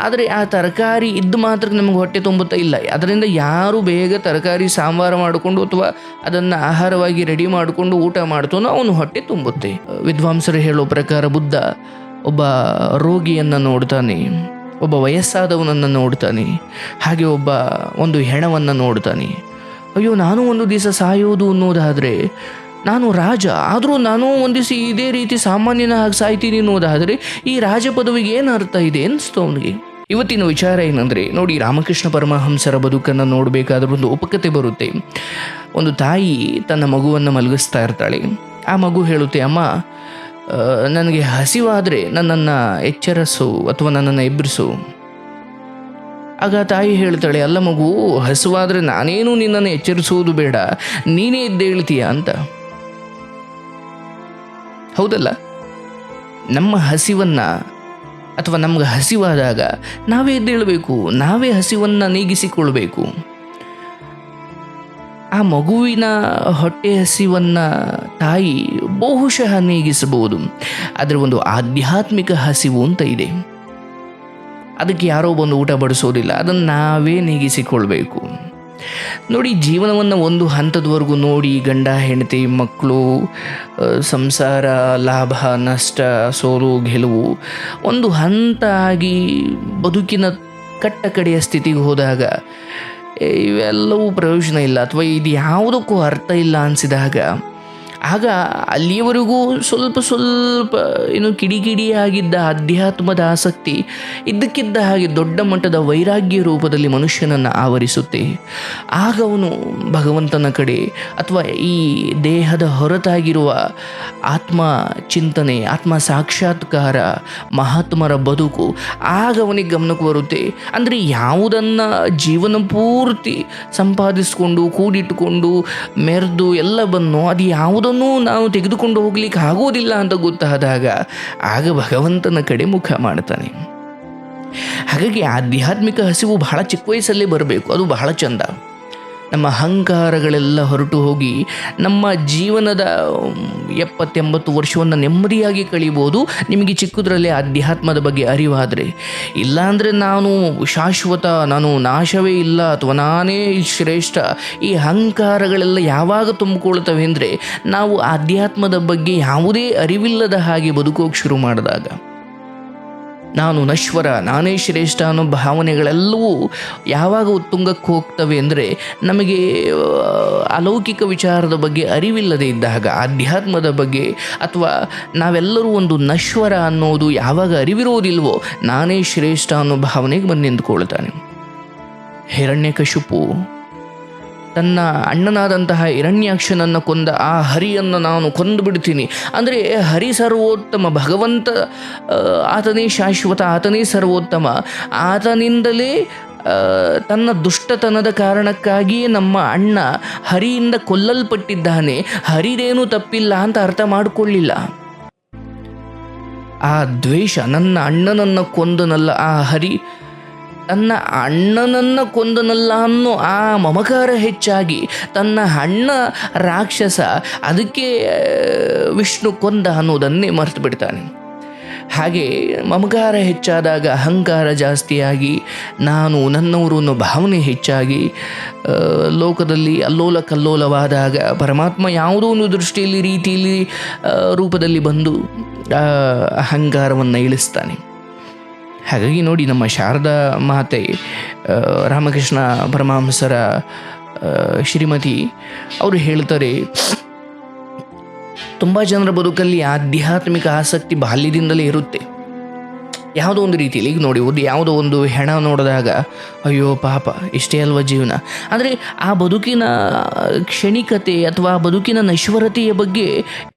ಆದರೆ ಆ ತರಕಾರಿ ಇದ್ದು ಮಾತ್ರ ನಮಗೆ ಹೊಟ್ಟೆ ತುಂಬುತ್ತಾ ಇಲ್ಲ. ಅದರಿಂದ ಯಾರು ಬೇಗ ತರಕಾರಿ ಸಾಂಬಾರು ಮಾಡಿಕೊಂಡು ಅಥವಾ ಅದನ್ನು ಆಹಾರವಾಗಿ ರೆಡಿ ಮಾಡಿಕೊಂಡು ಊಟ ಮಾಡ್ತಾನೋ ಅವನು ಹೊಟ್ಟೆ ತುಂಬುತ್ತೆ. ವಿದ್ವಾಂಸರು ಹೇಳೋ ಪ್ರಕಾರ ಬುದ್ಧ ಒಬ್ಬ ರೋಗಿಯನ್ನು ನೋಡ್ತಾನೆ. ಒಬ್ಬ ವಯಸ್ಸಾದವನನ್ನು ನೋಡ್ತಾನೆ. ಹಾಗೆ ಒಬ್ಬ ಒಂದು ಹೆಣವನ್ನು ನೋಡ್ತಾನೆ. ಅಯ್ಯೋ, ನಾನು ಒಂದು ದಿವಸ ಸಾಯೋದು ಅನ್ನೋದಾದರೆ, ನಾನು ರಾಜ, ಆದರೂ ನಾನು ಒಂದು ದಿವಸ ಇದೇ ರೀತಿ ಸಾಮಾನ್ಯನ ಹಾಗೆ ಸಾಯ್ತೀನಿ ಅನ್ನೋದಾದರೆ ಈ ರಾಜ ಪದವಿಗೆ ಏನು ಅರ್ಥ ಇದೆ ಅನಿಸ್ತು ಅವನಿಗೆ? ಇವತ್ತಿನ ವಿಚಾರ ಏನಂದರೆ, ನೋಡಿ ರಾಮಕೃಷ್ಣ ಪರಮಹಂಸರ ಬದುಕನ್ನು ನೋಡಬೇಕಾದ್ರೆ ಒಂದು ಉಪಕತೆ ಬರುತ್ತೆ. ಒಂದು ತಾಯಿ ತನ್ನ ಮಗುವನ್ನು ಮಲಗಿಸ್ತಾ ಇರ್ತಾಳೆ. ಆ ಮಗು ಹೇಳುತ್ತೆ, ಅಮ್ಮ ನನಗೆ ಹಸಿವಾದರೆ ನನ್ನನ್ನು ಎಚ್ಚರಿಸು ಅಥವಾ ನನ್ನನ್ನು ಎಬ್ಬರಿಸು ಆಗ ತಾಯಿ ಹೇಳ್ತಾಳೆ, ಅಲ್ಲ ಮಗು, ಹಸುವಾದರೆ ನಾನೇನು ನಿನ್ನನ್ನು ಎಚ್ಚರಿಸುವುದು ಬೇಡ, ನೀನೇ ಎದ್ದೇಳ್ತೀಯ ಅಂತ. ಹೌದಲ್ಲ? ನಮ್ಮ ಹಸಿವನ್ನು ಅಥವಾ ನಮ್ಗೆ ಹಸಿವಾದಾಗ ನಾವೇ ಎದ್ದೇಳಬೇಕು, ನಾವೇ ಹಸಿವನ್ನು ನೀಗಿಸಿಕೊಳ್ಳಬೇಕು ಆ ಮಗುವಿನ ಹೊಟ್ಟೆ ಹಸಿವನ್ನು ತಾಯಿ ಬಹುಶಃ ನೀಗಿಸಬಹುದು. ಅದರ ಒಂದು ಆಧ್ಯಾತ್ಮಿಕ ಹಸಿವು ಅಂತ ಇದೆ. ಅದಕ್ಕೆ ಯಾರೋ ಬಂದು ಊಟ ಬಡಿಸೋದಿಲ್ಲ, ಅದನ್ನು ನಾವೇ ನೀಗಿಸಿಕೊಳ್ಬೇಕು. ನೋಡಿ, ಜೀವನವನ್ನು ಒಂದು ಹಂತದವರೆಗೂ ನೋಡಿ, ಗಂಡ, ಹೆಂಡತಿ, ಮಕ್ಕಳು ಸಂಸಾರ, ಲಾಭ, ನಷ್ಟ, ಸೋಲು, ಗೆಲುವು, ಒಂದು ಹಂತ ಆಗಿ ಬದುಕಿನ ಕಟ್ಟ ಕಡೆಯ ಸ್ಥಿತಿಗೆ ಹೋದಾಗ ಇವೆಲ್ಲವೂ ಪ್ರಯೋಜನ ಇಲ್ಲ. ಅಥವಾ ಇದು ಯಾವುದಕ್ಕೂ ಅರ್ಥ ಇಲ್ಲ ಅನಿಸಿದಾಗ ಆಗ ಅಲ್ಲಿಯವರೆಗೂ ಸ್ವಲ್ಪ ಸ್ವಲ್ಪ, ಏನು ಕಿಡಿಕಿಡಿಯಾಗಿದ್ದ ಅಧ್ಯಾತ್ಮದ ಆಸಕ್ತಿ ಇದ್ದಕ್ಕಿದ್ದ ಹಾಗೆ ದೊಡ್ಡ ಮಟ್ಟದ ವೈರಾಗ್ಯ ರೂಪದಲ್ಲಿ ಮನುಷ್ಯನನ್ನು ಆವರಿಸುತ್ತೆ. ಆಗ ಅವನು ಭಗವಂತನ ಕಡೆ ಅಥವಾ ಈ ದೇಹದ ಹೊರತಾಗಿರುವ ಆತ್ಮ ಚಿಂತನೆ, ಆತ್ಮ ಸಾಕ್ಷಾತ್ಕಾರ, ಮಹಾತ್ಮರ ಬದುಕು, ಆಗ ಅವನಿಗೆ ಗಮನಕ್ಕೆ ಬರುತ್ತೆ. ಅಂದರೆ ಯಾವುದನ್ನು ಜೀವನ ಪೂರ್ತಿ ಸಂಪಾದಿಸಿಕೊಂಡು, ಕೂಡಿಟ್ಟುಕೊಂಡು, ಮೆರೆದು ಎಲ್ಲ ಬನ್ನು ಅದು ಯಾವುದನ್ನೂ ನಾವು ತೆಗೆದುಕೊಂಡು ಹೋಗ್ಲಿಕ್ಕೆ ಆಗೋದಿಲ್ಲ ಅಂತ ಗೊತ್ತಾದಾಗ ಆಗ ಭಗವಂತನ ಕಡೆ ಮುಖ ಮಾಡ್ತಾನೆ. ಹಾಗಾಗಿ ಆಧ್ಯಾತ್ಮಿಕ ಹಸಿವು ಬಹಳ ಚಿಕ್ಕ ವಯಸ್ಸಲ್ಲೇ ಬರಬೇಕು. ಅದು ಬಹಳ ಚಂದ. ನಮ್ಮ ಅಹಂಕಾರಗಳೆಲ್ಲ ಹೊರಟು ಹೋಗಿ ನಮ್ಮ ಜೀವನದ ಎಪ್ಪತ್ತೆಂಬತ್ತು ವರ್ಷವನ್ನು ನೆಮ್ಮದಿಯಾಗಿ ಕಳಿಬೋದು. ನಿಮಗೆ ಚಿಕ್ಕದ್ರಲ್ಲೇ ಆಧ್ಯಾತ್ಮದ ಬಗ್ಗೆ ಅರಿವಾದರೆ. ಇಲ್ಲಾಂದರೆ ನಾನು ಶಾಶ್ವತ, ನಾನು ನಾಶವೇ ಇಲ್ಲ, ಅಥವಾ ನಾನೇ ಶ್ರೇಷ್ಠ. ಈ ಅಹಂಕಾರಗಳೆಲ್ಲ ಯಾವಾಗ ತುಂಬಿಕೊಳ್ತವೆ ಅಂದರೆ ನಾವು ಆಧ್ಯಾತ್ಮದ ಬಗ್ಗೆ ಯಾವುದೇ ಅರಿವಿಲ್ಲದ ಹಾಗೆ ಬದುಕೋಕೆ ಶುರು ಮಾಡಿದಾಗ. ನಾನು ನಶ್ವರ, ನಾನೇ ಶ್ರೇಷ್ಠ ಅನ್ನೋ ಭಾವನೆಗಳೆಲ್ಲವೂ ಯಾವಾಗ ಉತ್ತುಂಗಕ್ಕೆ ಹೋಗ್ತವೆ ಅಂದರೆ ನಮಗೆ ಅಲೌಕಿಕ ವಿಚಾರದ ಬಗ್ಗೆ ಅರಿವಿಲ್ಲದೆ ಇದ್ದಾಗ, ಆಧ್ಯಾತ್ಮದ ಬಗ್ಗೆ ಅಥವಾ ನಾವೆಲ್ಲರೂ ಒಂದು ನಶ್ವರ ಅನ್ನೋದು ಯಾವಾಗ ಅರಿವಿರೋದಿಲ್ವೋ, ನಾನೇ ಶ್ರೇಷ್ಠ ಅನ್ನೋ ಭಾವನೆಗೆ ಬಂದು ನಿಂತ್ಕೊಳ್ತಾನೆ. ಹಿರಣ್ಯಕಶಿಪು ತನ್ನ ಅಣ್ಣನಾದಂತಹ ಹಿರಣ್ಯಾಕ್ಷನನ್ನು ಕೊಂದ ಆ ಹರಿಯನ್ನು ನಾನು ಕೊಂದು ಬಿಡ್ತೀನಿ. ಅಂದರೆ ಹರಿ ಸರ್ವೋತ್ತಮ, ಭಗವಂತ ಆತನೇ ಶಾಶ್ವತ, ಆತನೇ ಸರ್ವೋತ್ತಮ. ಆತನಿಂದಲೇ ತನ್ನ ದುಷ್ಟತನದ ಕಾರಣಕ್ಕಾಗಿಯೇ ನಮ್ಮ ಅಣ್ಣ ಹರಿಯಿಂದ ಕೊಲ್ಲಲ್ಪಟ್ಟಿದ್ದಾನೆ. ಹರಿದೇನೂ ತಪ್ಪಿಲ್ಲ ಅಂತ ಅರ್ಥ ಮಾಡಿಕೊಳ್ಳಿಲ್ಲ. ಆ ದ್ವೇಷ ನನ್ನ ಅಣ್ಣನನ್ನು ಕೊಂದನಲ್ಲ, ಆ ಹರಿ. ತನ್ನ ಅಣ್ಣನನ್ನು ಕೊಂದನಲ್ಲ ಅನ್ನೋ ಆ ಮಮಕಾರ ಹೆಚ್ಚಾಗಿ ತನ್ನ ಅಣ್ಣ ರಾಕ್ಷಸ ಅದಕ್ಕೆ ವಿಷ್ಣು ಕೊಂದ ಅನ್ನೋದನ್ನೇ ಮರೆತು ಬಿಡ್ತಾನೆ. ಹಾಗೆ ಮಮಕಾರ ಹೆಚ್ಚಾದಾಗ ಅಹಂಕಾರ ಜಾಸ್ತಿಯಾಗಿ ನಾನು ನನ್ನವರು ಅನ್ನೋ ಭಾವನೆ ಹೆಚ್ಚಾಗಿ ಲೋಕದಲ್ಲಿ ಅಲ್ಲೋಲ ಕಲ್ಲೋಲವಾದಾಗ ಪರಮಾತ್ಮ ಯಾವುದೋ ಒಂದು ದೃಷ್ಟಿಯಲ್ಲಿ ರೀತಿಯಲ್ಲಿ ರೂಪದಲ್ಲಿ ಬಂದು ಅಹಂಕಾರವನ್ನು ಇಳಿಸ್ತಾನೆ. ಹಾಗಾಗಿ ನೋಡಿ ನಮ್ಮ ಶಾರದಾ ಮಾತೆ ರಾಮಕೃಷ್ಣ ಪರಮಹಂಸರ ಶ್ರೀಮತಿ, ಅವರು ಹೇಳ್ತಾರೆ, ತುಂಬ ಜನರ ಬದುಕಲ್ಲಿ ಆಧ್ಯಾತ್ಮಿಕ ಆಸಕ್ತಿ ಬಾಲ್ಯದಿಂದಲೇ ಇರುತ್ತೆ. ಯಾವುದೋ ಒಂದು ರೀತಿಯಲ್ಲಿ, ಈಗ ನೋಡಿ, ಒಂದು ಯಾವುದೋ ಒಂದು ಹೆಣ ನೋಡಿದಾಗ, ಅಯ್ಯೋ ಪಾಪ, ಇಷ್ಟೇ ಅಲ್ವ ಜೀವನ? ಆದರೆ ಆ ಬದುಕಿನ ಕ್ಷಣಿಕತೆ ಅಥವಾ ಆ ಬದುಕಿನ ನಶ್ವರತೆಯ ಬಗ್ಗೆ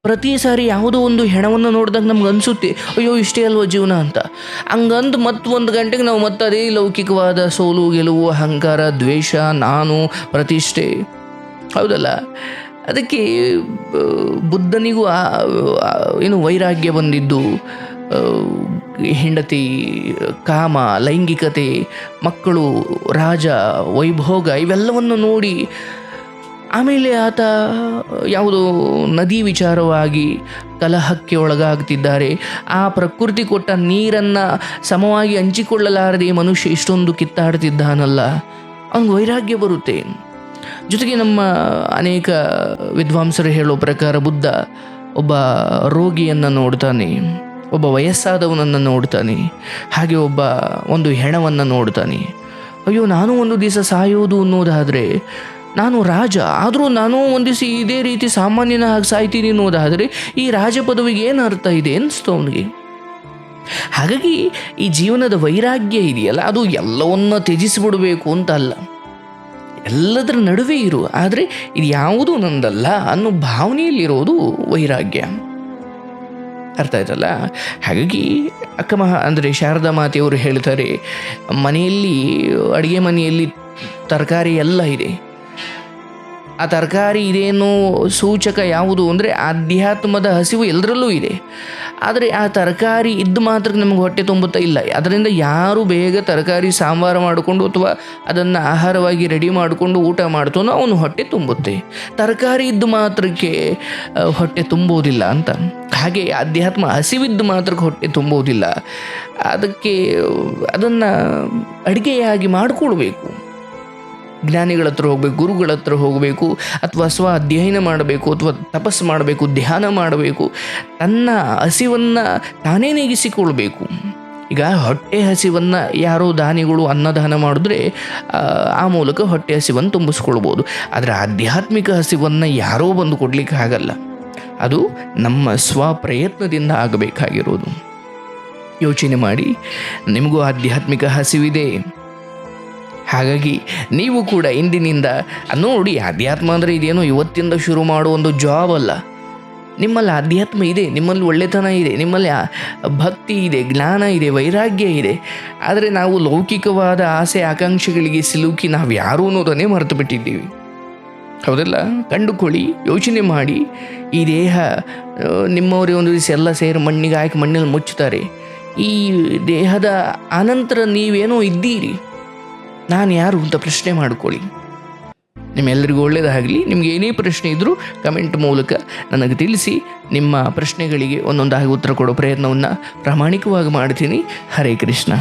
ಪ್ರತಿ ಸಾರಿ ಯಾವುದೋ ಒಂದು ಹೆಣವನ್ನು ನೋಡಿದಾಗ ನಮ್ಗೆ ಅನಿಸುತ್ತೆ, ಅಯ್ಯೋ ಇಷ್ಟೇ ಅಲ್ವ ಜೀವನ ಅಂತ. ಹಂಗಂದು ಮತ್ತೊಂದು ಗಂಟೆಗೆ ನಾವು ಮತ್ತೆ ಅದೇ ಲೌಕಿಕವಾದ ಸೋಲು, ಗೆಲುವು, ಅಹಂಕಾರ, ದ್ವೇಷ, ನಾನು, ಪ್ರತಿಷ್ಠೆ. ಹೌದಲ್ಲ? ಅದಕ್ಕೆ ಬುದ್ಧನಿಗೂ ಏನು ವೈರಾಗ್ಯ ಬಂದಿದ್ದು ಹೆಂಡತಿ, ಕಾಮ, ಲೈಂಗಿಕತೆ, ಮಕ್ಕಳು, ರಾಜ, ವೈಭೋಗ ಇವೆಲ್ಲವನ್ನು ನೋಡಿ ಆಮೇಲೆ ಆತ ಯಾವುದೋ ನದಿ ವಿಚಾರವಾಗಿ ಕಲಹಕ್ಕೆ ಒಳಗಾಗ್ತಿದ್ದಾರೆ. ಆ ಪ್ರಕೃತಿ ಕೊಟ್ಟ ನೀರನ್ನು ಸಮವಾಗಿ ಹಂಚಿಕೊಳ್ಳಲಾರದೆ ಮನುಷ್ಯ ಇಷ್ಟೊಂದು ಕಿತ್ತಾಡ್ತಿದ್ದಾನಲ್ಲ. ಅವನು ವೈರಾಗ್ಯ ಬರುತ್ತೆ. ಜೊತೆಗೆ ನಮ್ಮ ಅನೇಕ ವಿದ್ವಾಂಸರು ಹೇಳೋ ಪ್ರಕಾರ ಬುದ್ಧ ಒಬ್ಬ ರೋಗಿಯನ್ನು ನೋಡ್ತಾನೆ. ಒಬ್ಬ ವಯಸ್ಸಾದವನನ್ನು ನೋಡ್ತಾನೆ. ಹಾಗೆ ಒಬ್ಬ ಒಂದು ಹೆಣವನ್ನು ನೋಡ್ತಾನೆ. ಅಯ್ಯೋ, ನಾನು ಒಂದು ದಿವಸ ಸಾಯೋದು ಅನ್ನೋದಾದರೆ, ನಾನು ರಾಜ, ಆದರೂ ನಾನು ಒಂದಿಸಿ ಇದೇ ರೀತಿ ಸಾಮಾನ್ಯನ ಹಾಗೆ ಸಾಯ್ತೀನಿ ಅನ್ನೋದಾದರೆ, ಈ ರಾಜ ಪದವಿಗೆ ಏನು ಅರ್ಥ ಇದೆ ಅನಿಸ್ತು ಅವನಿಗೆ? ಹಾಗಾಗಿ ಈ ಜೀವನದ ವೈರಾಗ್ಯ ಇದೆಯಲ್ಲ, ಅದು ಎಲ್ಲವನ್ನ ತ್ಯಜಿಸಿಬಿಡಬೇಕು ಅಂತ ಅಲ್ಲ. ಎಲ್ಲದರ ನಡುವೆ ಇರು ಆದರೆ ಇದು ಯಾವುದೂ ನಂದಲ್ಲ ಅನ್ನೋ ಭಾವನೆಯಲ್ಲಿರೋದು ವೈರಾಗ್ಯ. ಅರ್ಥ ಆಯ್ತಲ್ಲ? ಹಾಗಾಗಿ ಅಕ್ಕ ಮಹ ಅಂದರೆ ಶಾರದಾ ಮಾತೆಯವರು ಹೇಳ್ತಾರೆ ಮನೆಯಲ್ಲಿ, ಅಡುಗೆ ಮನೆಯಲ್ಲಿ ತರಕಾರಿ ಎಲ್ಲ ಇದೆ. ಆ ತರಕಾರಿ ಇದೇನು ಸೂಚಕ ಯಾವುದು ಅಂದರೆ ಆಧ್ಯಾತ್ಮದ ಹಸಿವು ಎಲ್ಲರಲ್ಲೂ ಇದೆ. ಆದರೆ ಆ ತರಕಾರಿ ಇದ್ದು ಮಾತ್ರ ನಮಗೆ ಹೊಟ್ಟೆ ತುಂಬುತ್ತಾ ಇಲ್ಲ. ಅದರಿಂದ ಯಾರು ಬೇಗ ತರಕಾರಿ ಸಾಂಬಾರು ಮಾಡಿಕೊಂಡು ಅಥವಾ ಅದನ್ನು ಆಹಾರವಾಗಿ ರೆಡಿ ಮಾಡಿಕೊಂಡು ಊಟ ಮಾಡ್ತಾನೋ ಅವನು ಹೊಟ್ಟೆ ತುಂಬುತ್ತೆ. ತರಕಾರಿ ಇದ್ದು ಮಾತ್ರಕ್ಕೆ ಹೊಟ್ಟೆ ತುಂಬೋದಿಲ್ಲ ಅಂತ. ಹಾಗೆ ಆಧ್ಯಾತ್ಮ ಹಸಿವಿದ್ದು ಮಾತ್ರಕ್ಕೆ ಹೊಟ್ಟೆ ತುಂಬುವುದಿಲ್ಲ. ಅದಕ್ಕೆ ಅದನ್ನು ಅಡುಗೆಯಾಗಿ ಮಾಡಿಕೊಳ್ಬೇಕು ಜ್ಞಾನಿಗಳ ಹತ್ರ ಹೋಗಬೇಕು ಗುರುಗಳ ಹತ್ರ ಹೋಗಬೇಕು ಅಥವಾ ಸ್ವ ಅಧ್ಯಯನ ಮಾಡಬೇಕು ಅಥವಾ ತಪಸ್ಸು ಮಾಡಬೇಕು ಧ್ಯಾನ ಮಾಡಬೇಕು ತನ್ನ ಹಸಿವನ್ನು ತಾನೇ ನೀಗಿಸಿಕೊಳ್ಬೇಕು. ಈಗ ಹೊಟ್ಟೆ ಹಸಿವನ್ನು ಯಾರೋ ದಾನಿಗಳು ಅನ್ನದಾನ ಮಾಡಿದ್ರೆ ಆ, ಮೂಲಕ ಹೊಟ್ಟೆ ಹಸಿವನ್ನು ತುಂಬಿಸ್ಕೊಳ್ಬೋದು. ಆದರೆ ಆಧ್ಯಾತ್ಮಿಕ ಹಸಿವನ್ನು ಯಾರೋ ಬಂದು ಕೊಡಲಿಕ್ಕೆ ಆಗಲ್ಲ. ಅದು ನಮ್ಮ ಸ್ವ ಪ್ರಯತ್ನದಿಂದ ಆಗಬೇಕಾಗಿರೋದು. ಯೋಚನೆ ಮಾಡಿ ನಿಮಗೂ ಆಧ್ಯಾತ್ಮಿಕ ಹಸಿವಿದೆ. ಹಾಗಾಗಿ ನೀವು ಕೂಡ ಇಂದಿನಿಂದ ನೋಡಿ ಅಧ್ಯಾತ್ಮ ಅಂದರೆ ಇದೇನೋ? ಇವತ್ತಿಂದ ಶುರು ಮಾಡುವ ಒಂದು ಜಾಬ್ ಅಲ್ಲ. ನಿಮ್ಮಲ್ಲಿ ಅಧ್ಯಾತ್ಮ ಇದೆ, ನಿಮ್ಮಲ್ಲಿ ಒಳ್ಳೆತನ ಇದೆ, ನಿಮ್ಮಲ್ಲಿ ಭಕ್ತಿ ಇದೆ, ಜ್ಞಾನ ಇದೆ, ವೈರಾಗ್ಯ ಇದೆ. ಆದರೆ ನಾವು ಲೌಕಿಕವಾದ ಆಸೆ, ಆಕಾಂಕ್ಷೆಗಳಿಗೆ ಸಿಲುಕಿ ನಾವು ಯಾರು ಅನ್ನೋದನ್ನೇ ಮರೆತು ಬಿಟ್ಟಿದ್ದೀವಿ. ಹೌದಲ್ಲ? ಕಂಡುಕೊಳ್ಳಿ, ಯೋಚನೆ ಮಾಡಿ. ಈ ದೇಹ ನಿಮ್ಮವರೇ ಒಂದು ದಿವಸ ಎಲ್ಲ ಸೇರಿ ಮಣ್ಣಿಗೆ ಹಾಕಿ ಮಣ್ಣಲ್ಲಿ ಮುಚ್ಚುತ್ತಾರೆ. ಈ ದೇಹದ ಅನಂತರ ನೀವೇನೋ ಇದ್ದೀರಿ. ನಾನು ಯಾರು ಅಂತ ಪ್ರಶ್ನೆ ಮಾಡ್ಕೊಳ್ಳಿ. ನಿಮ್ಮೆಲ್ಲರಿಗೂ ಒಳ್ಳೆಯದಾಗಲಿ. ನಿಮ್ಗೆ ಏನೇ ಪ್ರಶ್ನೆ ಇದ್ದರೂ ಕಮೆಂಟ್ ಮೂಲಕ ನನಗೆ ತಿಳಿಸಿ. ನಿಮ್ಮ ಪ್ರಶ್ನೆಗಳಿಗೆ ಒಂದೊಂದಾಗಿ ಉತ್ತರ ಕೊಡೋ ಪ್ರಯತ್ನವನ್ನು ಪ್ರಾಮಾಣಿಕವಾಗಿ ಮಾಡ್ತೀನಿ. ಹರೇ ಕೃಷ್ಣ.